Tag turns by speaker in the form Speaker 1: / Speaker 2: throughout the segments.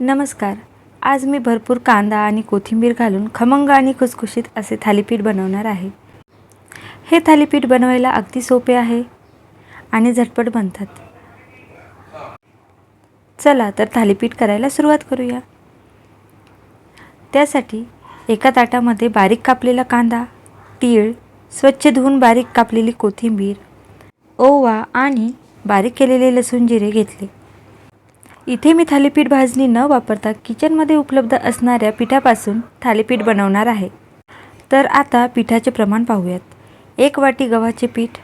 Speaker 1: नमस्कार. आज मी भरपूर कांदा आणि कोथिंबीर घालून खमंग आणि खुसखुशीत असे थालीपीठ बनवणार आहे. हे थालीपीठ बनवायला अगदी सोपे आहे आणि झटपट बनतात. चला तर थालीपीठ करायला सुरुवात करूया. त्यासाठी एका ताटामध्ये बारीक कापलेला कांदा तीळ स्वच्छ धुवून बारीक कापलेली कोथिंबीर ओवा आणि बारीक केलेले लसूण जिरे घेतले. इथे मी थालीपीठ भाजणी न वापरता किचनमध्ये उपलब्ध असणाऱ्या पिठापासून थालीपीठ बनवणार आहे. तर आता पिठाचे प्रमाण पाहूयात. एक वाटी गव्हाचे पीठ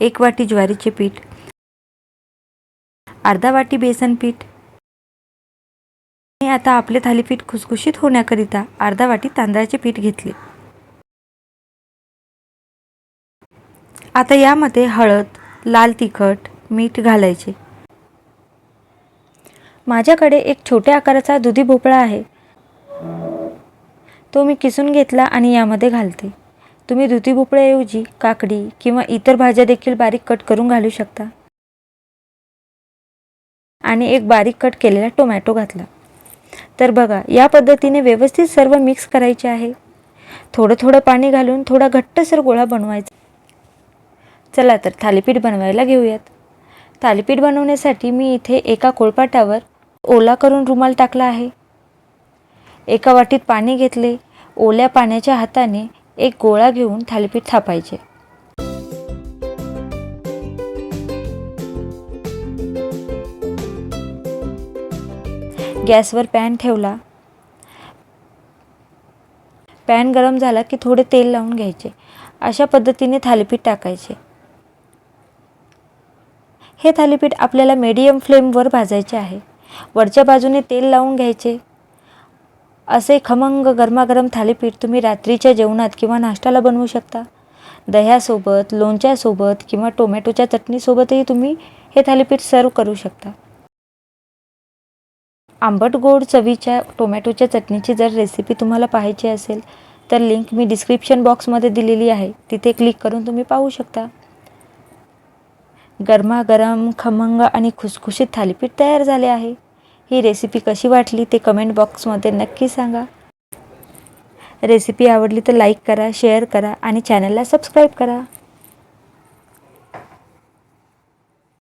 Speaker 1: एक वाटी ज्वारीचे पीठ अर्धा वाटी बेसन पीठ आणि आता आपले थालीपीठ खुसखुशीत होण्याकरिता अर्धा वाटी तांदळाचे पीठ घेतले. आता यामध्ये हळद लाल तिखट मीठ घालायचे. माझ्याकडे एक छोट्या आकाराचा दुधी भोपळा आहे. तो मी किसून घेतला आणि यामध्ये घालते. तुम्ही दुधी भोपळ्याऐवजी काकडी किंवा इतर भाज्या देखील बारीक कट करून घालू शकता. आणि एक बारीक कट केलेला टोमॅटो घातला. तर बघा या पद्धतीने व्यवस्थित सर्व मिक्स करायचे आहे. थोडं थोडं पाणी घालून थोडा घट्टसर गोळा बनवायचा. चला तर थालीपीठ बनवायला घेऊयात. थालीपीठ बनवण्यासाठी मी इथे एका कोळपाटावर ओला करून रुमाल टाकला आहे. एका वाटीत पाणी घेतले. ओल्या पाण्याच्या हाताने एक गोळा घेऊन थालीपीठ थापायचे. गॅसवर पॅन ठेवला. पॅन गरम झाला की थोडे तेल लावून घ्यायचे. अशा पद्धतीने थालीपीठ टाकायचे. हे थालीपीठ आपल्याला मीडियम फ्लेमवर भाजायचे आहे. वरच्या बाजूने तेल लावून घ्यायचे. असे खमंग गरमागरम थालीपीठ तुम्ही रात्रीच्या जेवणात किंवा नाश्त्याला बनवू शकता. दह्यासोबत लोणच्यासोबत किंवा टोमॅटोच्या चटणीसोबतही तुम्ही हे थालीपीठ सर्व करू शकता. आंबट गोड चवीच्या टोमॅटोच्या चटणीची जर रेसिपी तुम्हाला पाहायची असेल तर लिंक मी डिस्क्रिप्शन बॉक्समध्ये दिलेली आहे. तिथे क्लिक करून तुम्ही पाहू शकता. गरमागरम खमंग आणि खुसखुशीत थालीपीठ तयार झाले आहे. ही रेसिपी कशी वाटली ते कमेंट बॉक्समध्ये नक्की सांगा. रेसिपी आवडली तर लाईक करा शेअर करा आणि चॅनलला सबस्क्राईब करा.